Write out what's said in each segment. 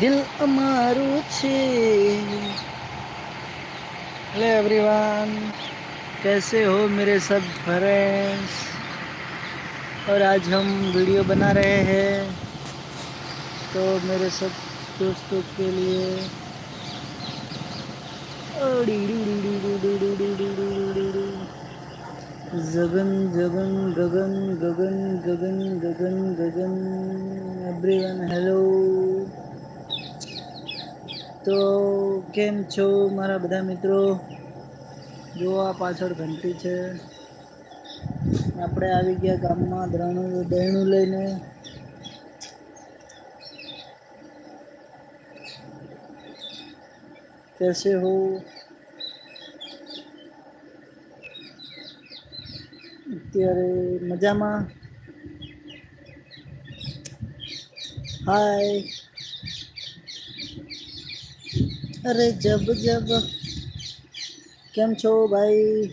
દિલ અમારું છે हेलो एवरीवन कैसे हो मेरे सब फ्रेंड्स और आज हम वीडियो बना रहे हैं तो मेरे सब दोस्तों के लिए जगन जगन गगन गगन गगन गगन गगन एवरीवन हेलो તો કેમ છો મારા બધા મિત્રો જો આ પાછળ ઘંટી છે આપણે આવી ગયા ગામમાં દ્રણું દહીણું લઈને कैसे हो અત્યારે મજામાં હાય અરે જબ જબ કેમ છો ભાઈ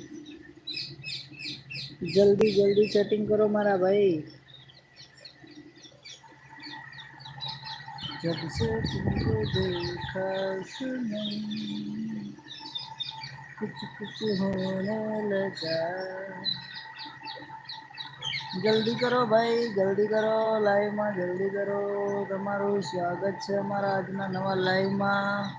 જલ્દી જલ્દી સેટિંગ કરો મારા ભાઈ जब से तुमको देखा सुनम कुछ कुछ होने लगा જલ્દી કરો ભાઈ જલ્દી કરો લાઈવમાં જલ્દી કરો તમારું સ્વાગત છે અમારા આજના નવા લાઈવમાં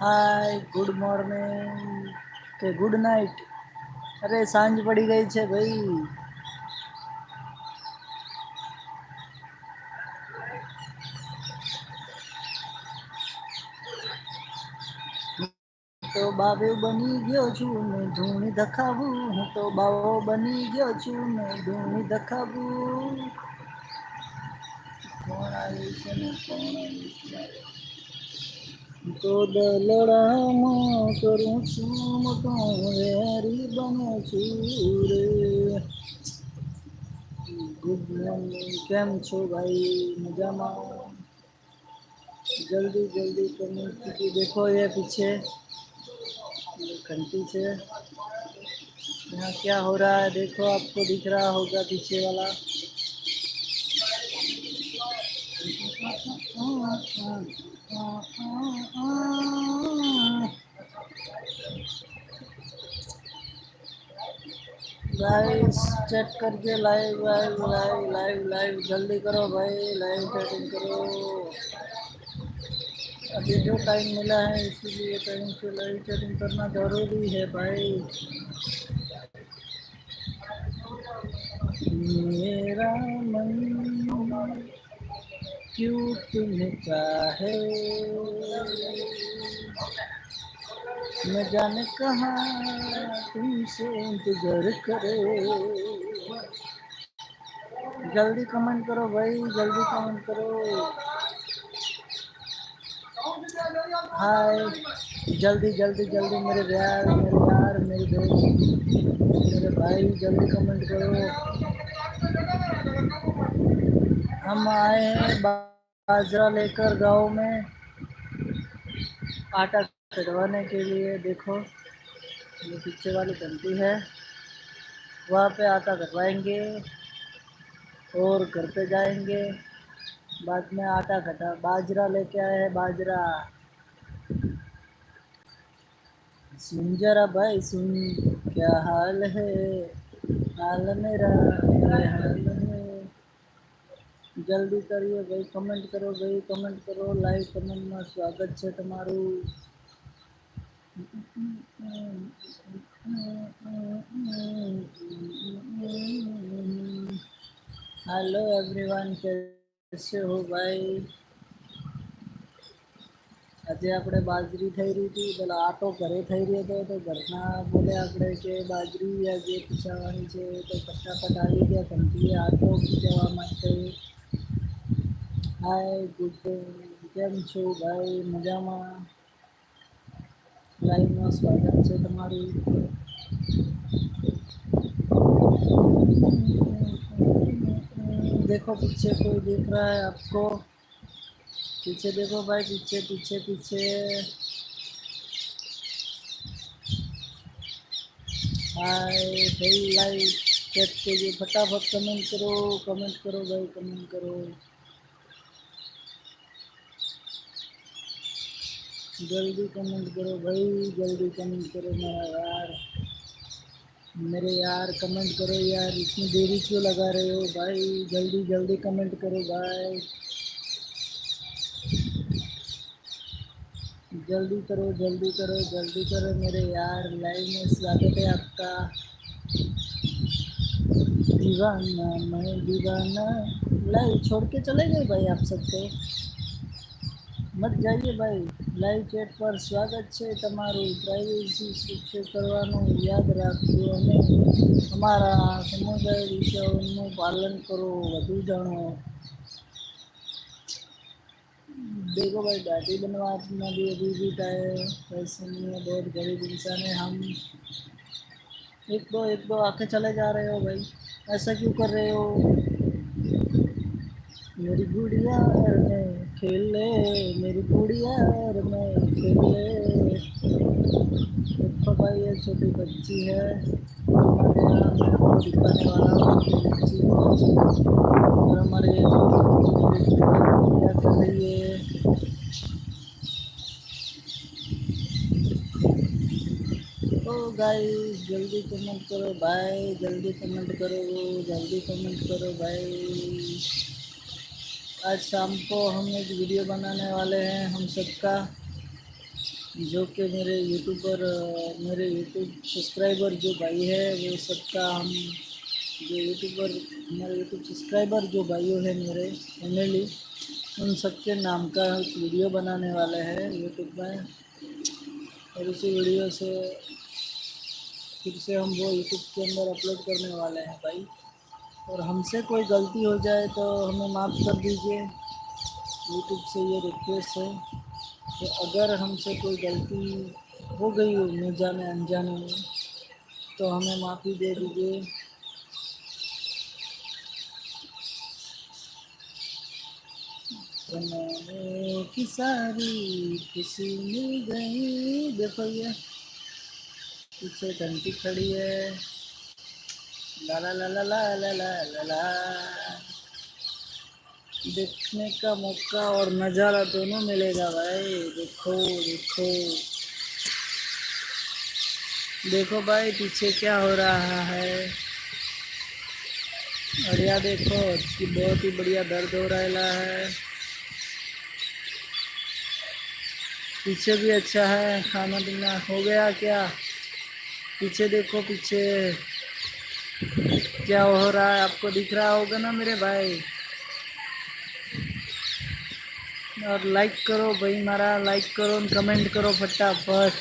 હાય ગુડ મોર્નિંગ કે ગુડ નાઇટ અરે, સાંજ પડી ગઈ છે ભાઈ. તો બાવે બની ગયો છું, ને ધૂણી ધખાવું. હું તો બાવો બની ગયો છું, ને ધૂણી ધખાવું. કોણ આવ્યું છે ને કોણ આવ્યું છે તો દલડામાં કરું છું મોટો વેરી બનો છું રે ગુડ મોર્નિંગ કેમ છો ભાઈ મજામાં जल्दी जल्दी करने क्योंकि देखो ये पीछे ये घंटी से यहाँ क्या हो रहा है देखो आपको दिख रहा होगा पीछे वाला गाइस चेक करके live live live live live जल्दी करो भाई लाइव चैटिंग करो। अभी जो टाइम मिला है, इसीलिए टाइम से लाइव चैटिंग करना ज़रूरी है भाई। मेरा मन क्यों तुम्हें चाहे? न जाने कहाँ तुमसे इंतज़ार करे। जल्दी कमेंट करो भाई, जल्दी कमेंट करो। हाय, जल्दी जल्दी जल्दी, मेरे यार मेरे यार मेरे दोस्त मेरे भाई, जल्दी कमेंट करो। हम आए हैं बाजरा लेकर गाँव में। आटा कटवाने के लिए देखो, ये पीछे वाली घंटी है। वहाँ पे आटा कटवाएँगे और घर पे जाएँगे। बाद में आटा कटा, बाजरा लेके आए हैं बाजरा। सुन जरा भाई, सुन, क्या हाल है? हाल मेरा हाल જલ્દી કરીએ ભાઈ કમેન્ટ કરો ભાઈ કમેન્ટ કરો લાઈવ કમેન્ટમાં સ્વાગત છે તમારું हेलो एवरीवन कैसे हो ભાઈ આજે આપણે બાજરી થઈ રહી હતી પેલા આટો ઘરે થઈ રહ્યો હતો તો ઘરના બોલે આપણે કે બાજરી આજે પીસાવાની છે તો ફટાફટ આવી ગયા કંપનીએ આટો પીસાવા માટે હાય ગુડ કેમ છો ભાઈ મજામાં લાઈવમાં સ્વાગત છે તમારું देखो पीछे कोई दिख रहा है आपको पीछे देखो भाई पीछे पीछे पीछे हाय भाई लाइव चेक कीजिए फटाफट कमेंट करो कमेंट करो भाई कमेंट करो जल्दी कमेंट करो भाई, जल्दी कमेंट करो मेरा यार। मेरे यार, कमेंट करो यार, इतनी देरी क्यों लगा रहे हो भाई? जल्दी जल्दी कमेंट करो भाई। जल्दी करो जल्दी करो जल्दी करो मेरे यार। लाइव में स्वागत है आपका। दीवाना, मैं दीवाना। लाइव छोड़ के चले गए भाई आप सबसे मत जाइए भाई। લાઈવ ચેટ પર સ્વાગત છે તમારું પ્રાઇવેસી સુરક્ષિત કરવાનું યાદ રાખજો અને અમારા સમુદાય વિષયોનું પાલન કરો વધુ જાણો देखो भाई दाढ़ी बनवाना भी अभी भी टाइम पैसे नहीं है बहुत गरीब इंसान है हम एक दो एक दो आके चले जा रहे हो भाई ऐसा क्यों कर रहे हो मेरी गुड़िया में खेल ले मेरी गुड़िया में खेल। ले भाई ये छोटी बच्ची है, हमारे यहाँ मैं दिखाने वाला हूँ बच्ची और हमारे गाइस जल्दी कमेंट करो भाई जल्दी कमेंट करो, जल्दी कमेंट करो भाई आज शाम को हम एक वीडियो बनाने वाले हैं हम सबका, जो कि मेरे यूट्यूब पर मेरे यूट्यूब सब्सक्राइबर जो भाई है, वो सबका हम, जो यूट्यूब पर हमारे यूट्यूब सब्सक्राइबर जो भाई हैं मेरे फैमिली उन सबके नाम का एक वीडियो बनाने वाले हैं यूट्यूब में। और उसी वीडियो से फिर से हम वो यूट्यूब के अंदर अपलोड करने वाले हैं भाई। और हमसे कोई गलती हो जाए तो हमें माफ़ कर दीजिए। यूट्यूब से ये रिक्वेस्ट है कि अगर हमसे कोई गलती हो गई हो न जाने अनजाने में तो हमें माफ़ी दे दीजिए। की सारी खुशी मिल गई, देखो ये, पीछे घंटी खड़ी है। ला ला ला ला ला ला ला ला ला देखने का मौका और नज़ारा दोनों मिलेगा भाई। देखो देखो। देखो भाई, पीछे क्या हो रहा है? और यह देखो कि बहुत ही बढ़िया दर्द हो रहा है। पीछे भी अच्छा है। खाना पीना हो गया क्या? पीछे देखो, पीछे। क्या हो रहा है आपको दिख रहा होगा ना मेरे भाई और लाइक करो भाई मारा लाइक करो અને કમેન્ટ કરો ફટાફટ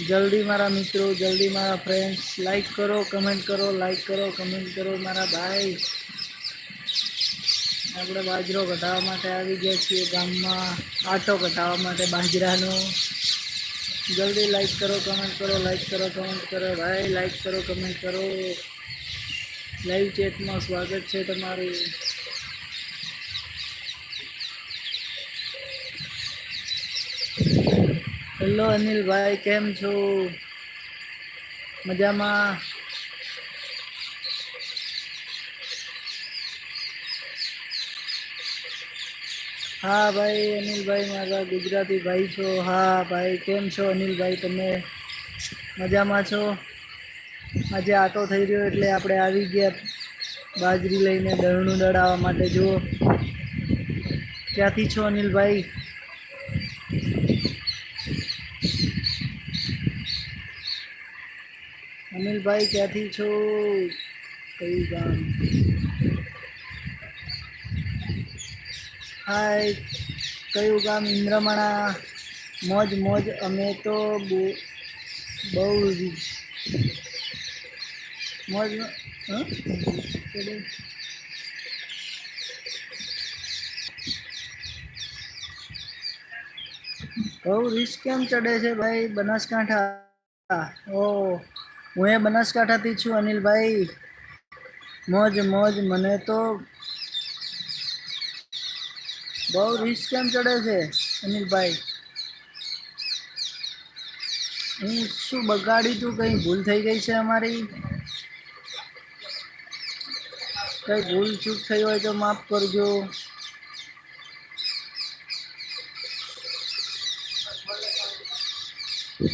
જલ્દી મારા મિત્રો જલ્દી મારા ફ્રેન્ડ્સ લાઈક કરો કમેન્ટ કરો લાઈક કરો કમેન્ટ કરો મારા ભાઈ આપણે બાજરો કઢાવવા માટે આવી ગયા છીએ ગામમાં આટો કઢાવવા માટે બાજરાનો જલ્દી લાઈક કરો કમેન્ટ કરો લાઈક કરો કમેન્ટ કરો ભાઈ લાઈક કરો કમેન્ટ કરો લાઈવ ચેટમાં સ્વાગત છે તમારું. હેલો અનિલભાઈ, કેમ છો? મજામાં? હા ભાઈ, અનિલભાઈ મારા ગુજરાતી ભાઈ છો. હા ભાઈ, કેમ છો અનિલભાઈ, તમે? મજામાં છો? આજે આટો થઈ રહ્યો એટલે આપણે આવી ગયા બાજરી લઈને દળનું દળાવવા માટે. જુઓ, ક્યાંથી છો અનિલભાઈ? અનિલભાઈ, ક્યાંથી છો? કયું ગામ? હાય, કયું ગામ? ઇન્દ્રમણા. મોજ મોજ, અમે તો બહુ- બહુ મોજ હં? બહુ રિસ્ક કેમ ચડે છે ભાઈ? બનાસકાંઠા. ઓ, હું એ બનાસકાંઠાથી છું અનિલભાઈ. મોજ મોજ, મને તો બહુ રિસ્ક કેમ ચડે છે અનિલભાઈ? હું શું બગાડ્યું તું? કંઈ ભૂલ થઈ ગઈ છે અમારી? કંઈ ભૂલ ચૂક થઈ હોય તો માફ કરજો.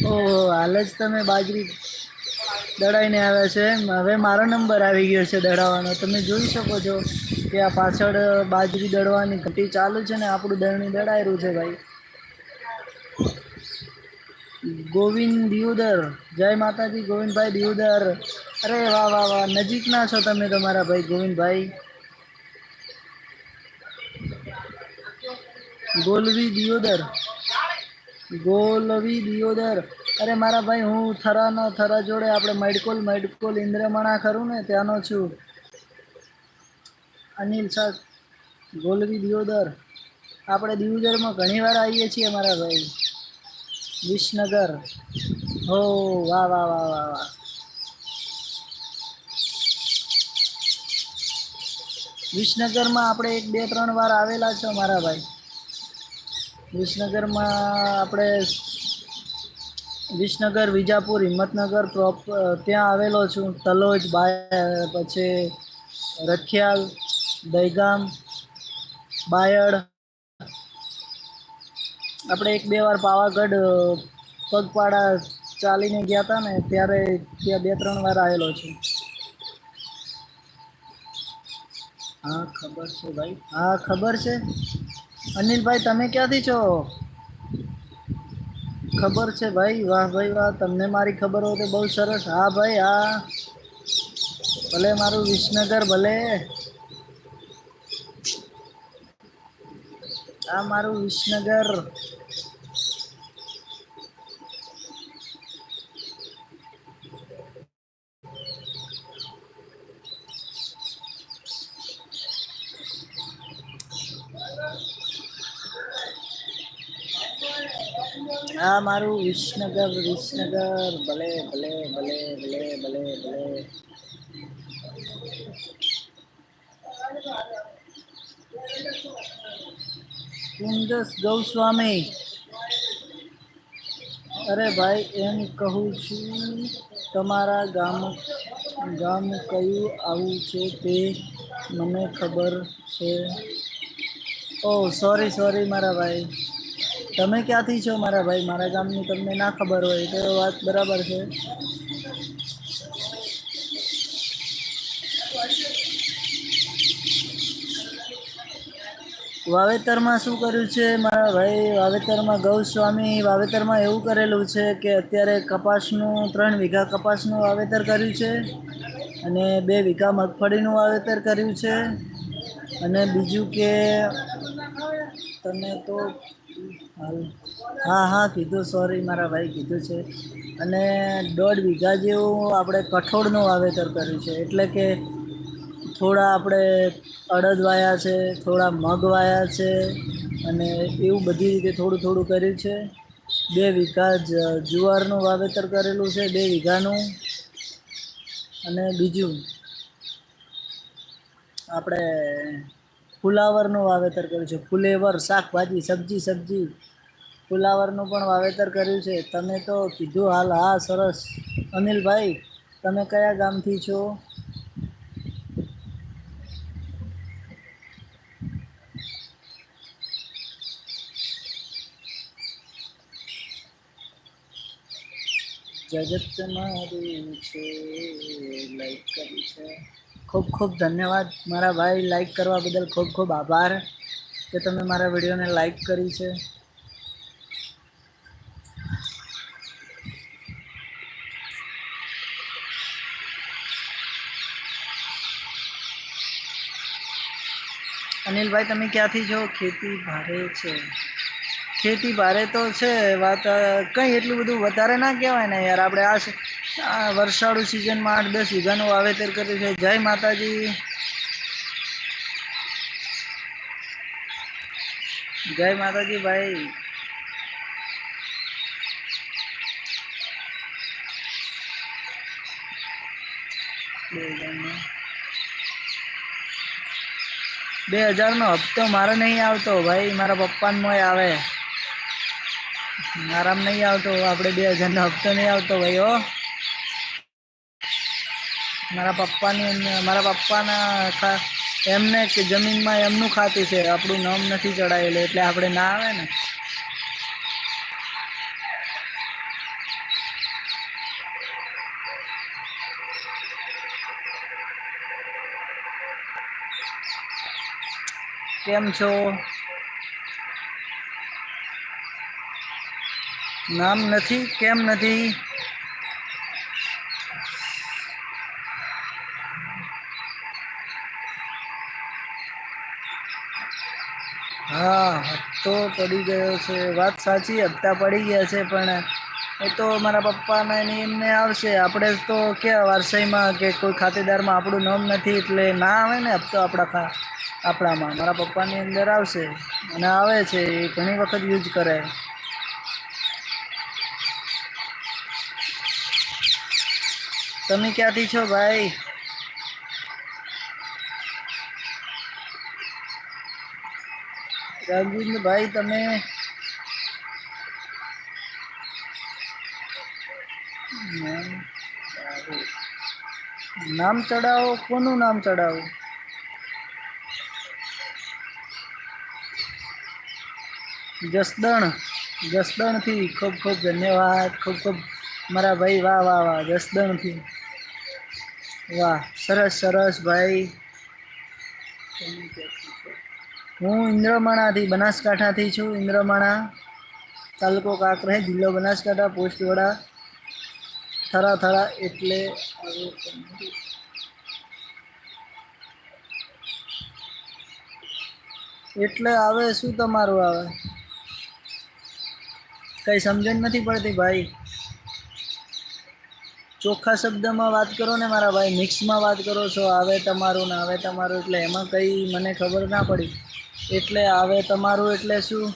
ઓહો, હાલ જ તમે બાજરી દડાઈને આવ્યા છે. હવે મારો નંબર આવી ગયો છે દડાવવાનો. તમે જોઈ શકો છો કે આ પાછળ બાજરી દળવાની ઘટી ચાલુ છે ને આપણું દળણી દળાઈ છે ભાઈ. ગોવિંદ દિયોદર જય માતાજી, ગોવિંદભાઈ દિયોદર અરે વાહ વાહ વાહ, નજીકના છો તમે તમારા ભાઈ, ગોવિંદભાઈ. ગોલવી દિયોદર ગોલવી દિયોદર અરે મારા ભાઈ, હું થરાનો થરા જોડે આપણે મડકોલ મડકોલ ઇન્દ્રમણા ખરું ને, ત્યાંનો છું. અનિલ શાહ ગોલવી દિયોદર આપણે દિયોદરમાં ઘણી વાર આવીએ છીએ, મારા ભાઈ. વિસનગર. હો, વાહ વાહ વાહ વાહ વાહ. વિસનગરમાં આપણે એક, બે, ત્રણ વાર આવેલા છો મારા ભાઈ. વિસનગરમાં આપણે વિસનગર, વિજાપુર, હિંમતનગર પ્રોપ, ત્યાં આવેલો છું. તલોજ, બાય, પછી રખિયાલ દહીગામ બાયડ. આપણે એક બે વાર પાવાગઢ પગપાળા ચાલીને ગયા હતા ને ત્યારે ત્યાં બે ત્રણ વાર આવેલો છે. હા ખબર છે ભાઈ. હા ખબર છે. અનિલભાઈ તમે ક્યાંથી છો? ખબર છે ભાઈ. વાહ ભાઈ વાહ. તમને મારી ખબર હોય તો બહુ સરસ. હા ભાઈ હા. ભલે મારું વિસનગર ભલે. આ મારું વિસનગર. આ મારું વિસનગર વિસનગર. ભલે ભલે ભલે ભલે ભલે ભલે. કુંદસ ગૌસ્વામી. અરે ભાઈ, એમ કહું છું, તમારા ગામ ગામ કયું આવું છે તે મને ખબર છે. ઓહ સોરી સોરી મારા ભાઈ. તમે ક્યાંથી છો મારા ભાઈ? મારા ગામની તમને ના ખબર હોય તો વાત બરાબર છે. વાવેતરમાં શું કર્યું છે મારા ભાઈ? વાવેતરમાં ગૌસ્વામી વાવેતરમાં એવું કરેલું છે કે અત્યારે કપાસનું, ત્રણ વીઘા કપાસનું વાવેતર કર્યું છે અને બે વીઘા મગફળીનું વાવેતર કર્યું છે. અને બીજું કે, તમે તો હા હા, કીધું સોરી મારા ભાઈ કીધું છે. અને દોઢ વીઘા જેવું આપણે કઠોળનું વાવેતર કર્યું છે. એટલે કે થોડા આપણે અડદ વાયા છે, થોડા મગ વાયા છે, અને એવું બધી રીતે થોડું થોડું કર્યું છે. બે વીઘા જુવારનું વાવેતર કરેલું છે, બે વીઘાનું. અને બીજું આપણે ફુલાવરનું વાવેતર કર્યું છે. ફુલેવર, શાકભાજી, સબ્જી સબ્જી. ફુલાવરનું પણ વાવેતર કર્યું છે. તમે તો કીધું હાલ, હા, સરસ. અનિલભાઈ, તમે કયા ગામથી છો? જગત મારું છે લાઈક કરી છે. ખૂબ ખૂબ ધન્યવાદ. મારા ભાઈ લાઈક કરવા બદલ ખૂબ ખૂબ આભાર કે તમે મારા વિડીયોને લાઈક કરી છે. અનિલભાઈ તમે ક્યાંથી છો? ખેતી ભારે છે. ખેતી ભારે તો છે, વાત કંઈ એટલું બધું વધારે ના કહેવાય ને યાર. આપણે આ વરસાળુ સિઝનમાં આઠ દસ વીઘાનું વાવેતર કર્યું છે. જય માતાજી. જય માતાજી ભાઈ બે હજારનો બે હજારનો હપ્તો મારો નહીં આવતો ભાઈ, મારા પપ્પાનો આવે. આરામ નહીં આવતો, આપણે બે હજારનો હપ્તો નહીં આવતો ભાઈ, હો. મારા પપ્પાની મારા પપ્પાના એમને જમીનમાં એમનું ખાતું છે, આપણું નામ નથી ચડાવેલું એટલે આપણે ના આવે ને. કેમ છો? નામ નથી? કેમ નથી? હા, હપ્તો પડી ગયો છે. વાત સાચી, હપ્તા પડી ગયા છે, પણ એ તો મારા પપ્પાને એમને આવશે. આપણે તો કે વારસાઈમાં કે કોઈ ખાતેદારમાં આપણું નામ નથી, એટલે ના આવે ને હપ્તો આપણા ખા આપણામાં. મારા પપ્પાની અંદર આવશે અને આવે છે, એ ઘણી વખત યુઝ કરે. તમે ક્યાંથી છો ભાઈ? ભાઈ તમે? નામ ચડાવો, કોનું નામ ચડાવો? જસદણ. જસદણથી ખૂબ ખૂબ ધન્યવાદ. ખૂબ ખૂબ મારા ભાઈ, વાહ વાહ વાહ, જસદણથી. વાહ, સરસ સરસ ભાઈ. હું ઇન્દ્રમાણાથી, બનાસકાંઠાથી છું, ઇન્દ્રમાણા. તાલુકો કાંકરે, જિલ્લો બનાસકાંઠા પોસ્ટ વડા થરા થરા, એટલે એટલે આવે, શું તમારું આવે? કઈ સમજણ નથી પડતી ભાઈ. ચોખ્ખા શબ્દમાં વાત કરો ને મારા ભાઈ, મિક્સમાં વાત કરો છો, આવે તમારું ને આવે તમારું, એટલે એમાં કંઈ મને ખબર ના પડી. એટલે આવે તમારું એટલે શું?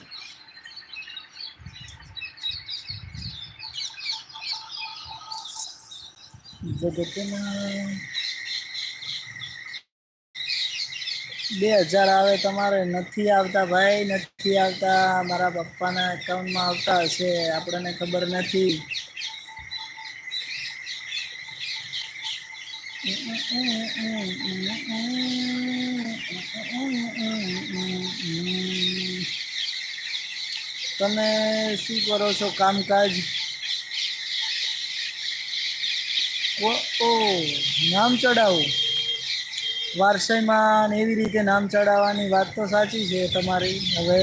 જગતમાં બે હજાર આવે તમારે, નથી આવતા ભાઈ, નથી આવતા. મારા પપ્પાના એકાઉન્ટમાં આવતા હશે, આપણને ખબર નથી. તમે શું કરો છો કામકાજ? ઓ, નામ ચડાવું વારસાઈમાં એવી રીતે નામ ચડાવવાની વાત તો સાચી છે તમારી. હવે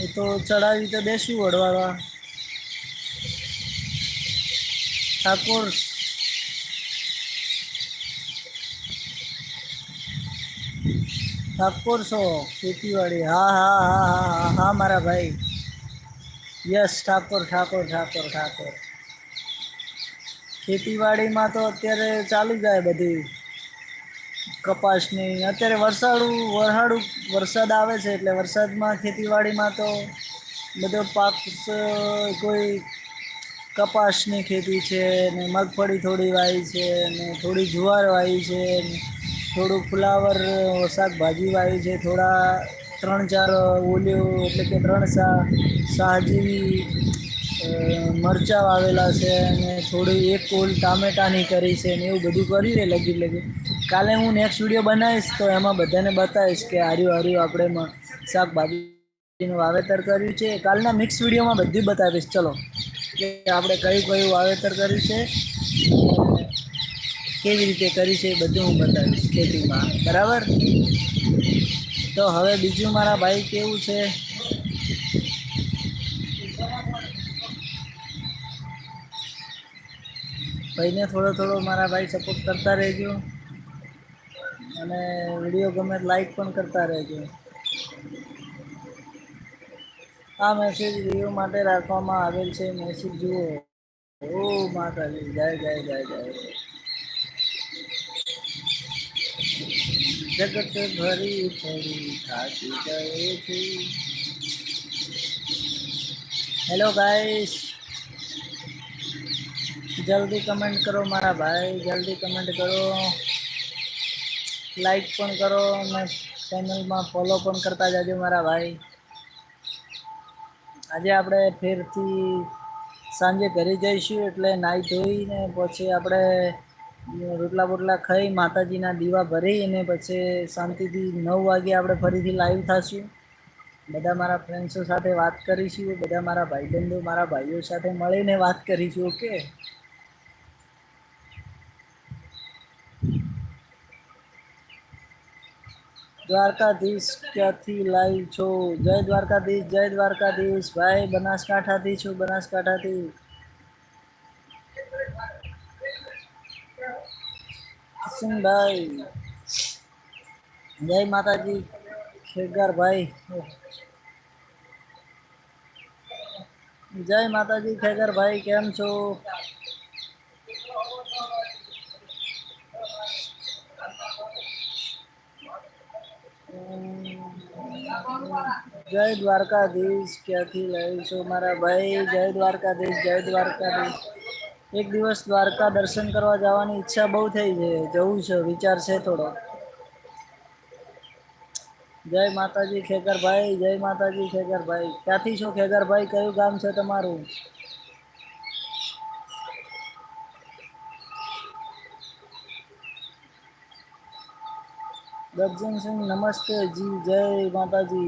એ તો ચડાવી તો દેશું વડવાળા ઠાકોર ઠાકોર છો ખેતીવાડી. હા હા હા હા હા હા મારા ભાઈ. યસ, ઠાકોર ઠાકોર ઠાકોર ઠાકોર. ખેતીવાડીમાં તો અત્યારે ચાલુ જાય બધી. કપાસની. અત્યારે વરસાડું વરસાડું વરસાદ આવે છે એટલે વરસાદમાં ખેતીવાડીમાં તો બધો પાક કોઈ કપાસની ખેતી છે ને મગફળી થોડી વાવી છે ને થોડી જુવાર વાવી છે થોડું ફુલાવર, શાકભાજી વાવી છે, થોડા ત્રણ ચાર ઓલિયો એટલે કે ત્રણ સા શાહ જેવી મરચાં વાવેલા છે અને થોડી એક ઓલ ટામેટાની કરી છે ને એવું બધું કરી રે લગી લગી. કાલે હું નેક્સ્ટ વીડિયો બનાવીશ તો એમાં બધાને બતાવીશ કે હાર્યું હાર્યું આપણે શાકભાજીનું વાવેતર કર્યું છે. કાલના મિક્સ વિડીયોમાં બધી બતાવીશ. ચલો. કે આપણે કયું કયું વાવેતર કર્યું છે કેવી રીતે કરી છે બધું હું બતાવીશ ખેતીમાં. બરાબર? તો હવે બીજું મારા ભાઈ કેવું છે? ભાઈને થોડો થોડો મારા ભાઈ સપોર્ટ કરતા રહેજો. અને વીડિયો ગમે લાઈક પણ કરતા રહેજો. આ મેસેજ વીડિયો માટે રાખવામાં આવેલ છે મેસેજ જુઓ. ઓ માતાજી, જય જય જય જય. જગત ભરી ફરી થાકી ગયો છે. હેલો ગાઈસ જલ્દી કમેન્ટ કરો મારા ભાઈ, જલ્દી કમેન્ટ કરો. લાઈક પણ કરો અને ચેનલમાં ફોલો પણ કરતા જાજો મારા ભાઈ. આજે આપણે ફેરથી સાંજે ઘરે જઈશું એટલે નાહી ધોઈને પછી આપણે રોટલા બોટલા ખાઈ માતાજીના દીવા ભરી અને પછી શાંતિથી નવ વાગે આપણે ફરીથી લાઈવ થશું. બધા મારા ફ્રેન્ડ્સો સાથે વાત કરીશું, બધા મારા ભાઈબંધો, મારા ભાઈઓ સાથે મળીને વાત કરીશું ઓકે દ્વારકાધીશ ક્યાંથી લાઈવ છો જય દ્વારકાધીશ જય દ્વારકાધીશ ભાઈ બનાસકાંઠાથી છું બનાસકાંઠાથી કિશનભાઈ જય માતાજી ખેગાર ભાઈ જય માતાજી ખેગર ભાઈ કેમ છો જય દ્વારકાધીશ, ક્યાંથી લાવી છો મારા ભાઈ? જય દ્વારકાધીશ જય દ્વારકાધીશ. એક દિવસ દ્વારકા દર્શન કરવા જવાની ઈચ્છા બહુ થઈ છે. જવું છે, વિચાર છે થોડો. જય માતાજી ખેકરભાઈ જય માતાજી ખેકરભાઈ ક્યાંથી છો ખેગરભાઈ? કયું ગામ છે તમારું? दर्जन सिंह, नमस्ते जी, जय माता जी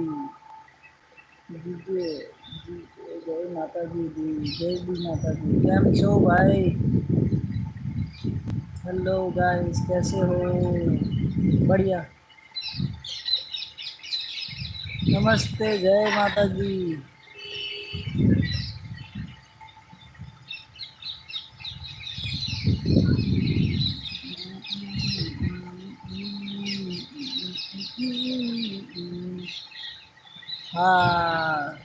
जी जय जी जय माता जी दी, जय जी माता जी कैम छो भाई? हेलो गाइस कैसे हो? बढ़िया। नमस्ते, जय माता जी हाँ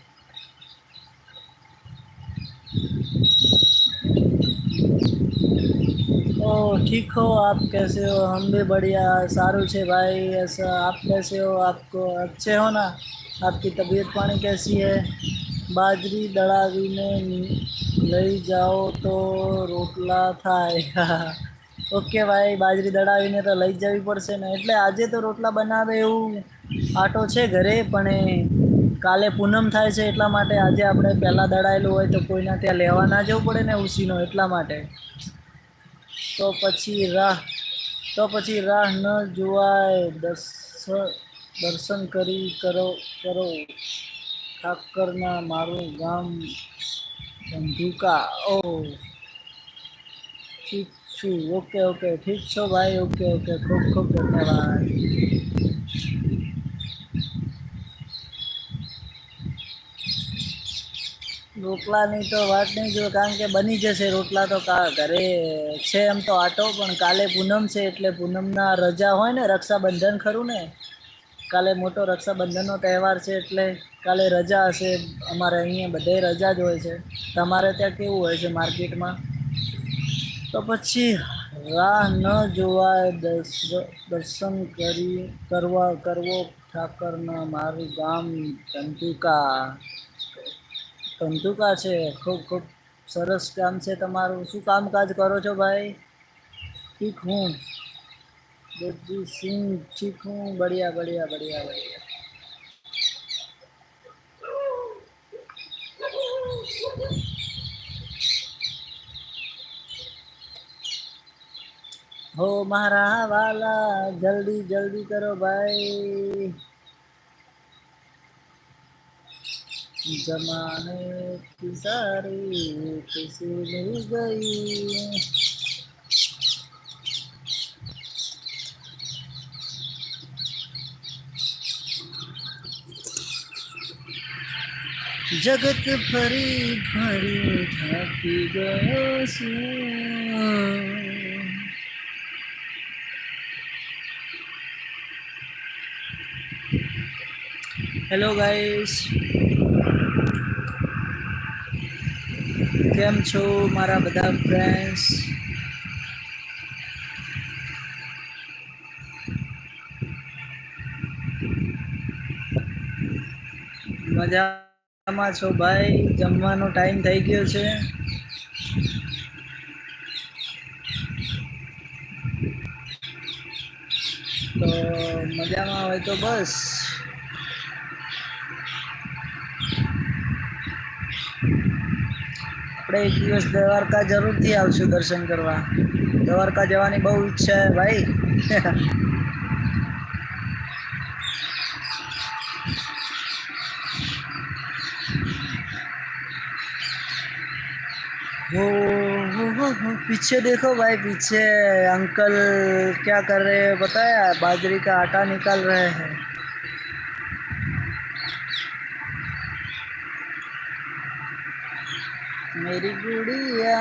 ओ ठीक हो आप कैसे हो हम भी बढ़िया सारू छे भाई ऐसा आप कैसे हो आपको अच्छे हो ना आपकी तबीयत पानी कैसी है બાજરી દળાવીને લઈ જાઓ તો રોટલા થાય ઓકે ભાઈ બાજરી દળાવીને તો લઈ જ જવી પડશે ને એટલે આજે તો રોટલા બનાવે એવું આટો છે ઘરે પણ એ કાલે પૂનમ થાય છે એટલા માટે આજે આપણે પહેલાં દડાયેલું હોય તો કોઈના ત્યાં લેવા ના જવું પડે ને ઉસીનો એટલા માટે. તો પછી રાહ, તો પછી રાહ ન જોવાય. દર્શન દર્શન કરી કરો કરો. ઠાકરના મારું ગામ ધંધુકા. ઓ, ઠીક છું. Okay okay. ઠીક છો ભાઈ? Okay okay. ખૂબ ખૂબ ધન્યવાદ. રોટલાની તો વાત નહીં જો કારણ કે બની જશે રોટલા તો કા ઘરે છે એમ તો આટો, પણ કાલે પૂનમ છે એટલે પૂનમના રજા હોય ને, રક્ષાબંધન ખરું ને? કાલે મોટો રક્ષાબંધનનો તહેવાર છે એટલે કાલે રજા હશે, અમારે અહીંયા બધે રજા જ હોય છે. તમારે ત્યાં કેવું હોય છે માર્કેટમાં? તો પછી રાહ ન જોવાય દર્શન કરી, કરવા, કરવો ઠાકરના મારું ગામ ધંધુકા. ધંધુકા છે. ખૂબ ખૂબ સરસ કામ છે તમારું. શું કામકાજ કરો છો ભાઈ? ઠીક હું. દરજી સિંહ, ઠીક હું. બઢિયા બઢિયા બઢિયા બઢિયા. હો મારા વાલા, જલ્દી જલ્દી કરો ભાઈ. जमाने की सारी खुशी मिल गई। जगत भरी भरी थक गए हेलो गाइस કેમ છો મારા બધા ફ્રેન્ડ્સ મજામાં છો ભાઈ? જમવાનો ટાઈમ થઈ ગયો છે. તો મજામાં હોય તો બસ. આપણે એક દિવસ દ્વારકા જરૂરથી આવશું દર્શન કરવા દ્વારકા જવાની બહુ ઈચ્છા છે ભાઈ हो हो हो हो पीछे देखो भाई पीछे अंकल क्या कर रहे हैं बताया बाजरी का आटा निकाल रहे हैं मेरी गुड़िया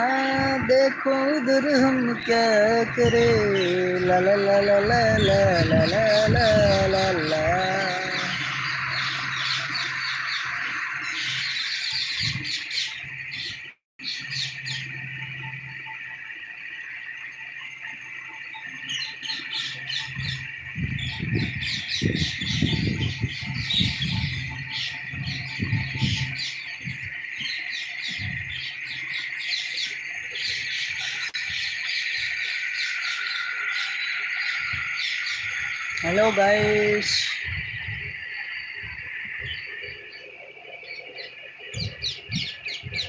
देखो उधर हम क्या करे ला ला ला ला ला ला ला ला ला ला ला गाइस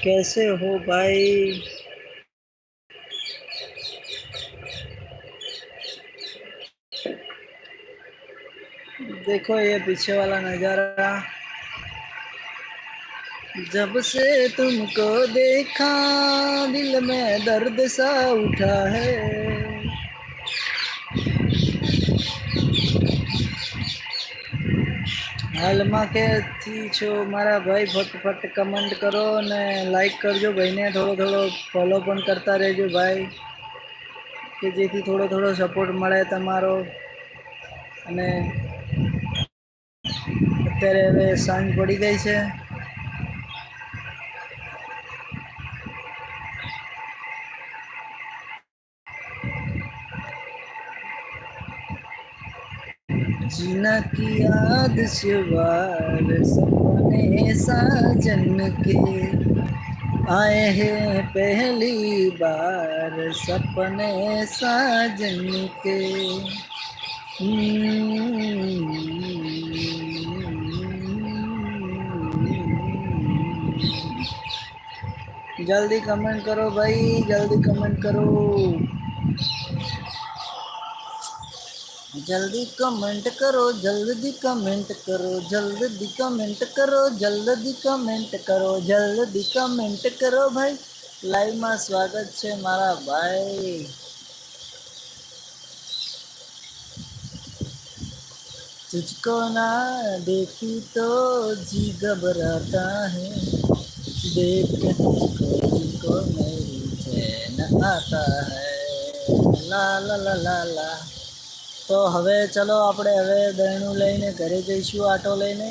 कैसे हो भाई? देखो ये पीछे वाला नज़ारा। जब से तुमको देखा, दिल में दर्द सा उठा है। હાલમાં કે થી છો, મારા ભાઈ ફટફટ કમેન્ટ કરો ને લાઈક કરજો. ભાઈને થોડો થોડો ફોલો પણ કરતા રહેજો ભાઈ, કે જેથી થોડો થોડો સપોર્ટ મળે તમારો. અને અત્યારે હવે સાંજ પડી ગઈ છે. जीना की याद शिवार सपने साजन के। आए हैं पहली बार सपने साजन के। जल्दी कमेंट करो भाई, जल्दी कमेंट करो। जल्दी कमेंट करो जल्दी कमेंट करो जल्दी कमेंट करो जल्दी कमेंट करो जल्दी कमेंट करो ભાઈ લાઈવમાં સ્વાગત છે મારા ભાઈ तुझको ना देखी तो जी घबराता है देख के तुझको दिल को मेरी चैन आता है ला ला ला ला ला તો હવે ચલો આપણે હવે દહીણું લઈને ઘરે જઈશું, આટો લઈને.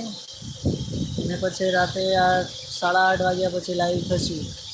ને પછી રાતે આ સાડા આઠ વાગ્યા પછી લાઈવ થશું.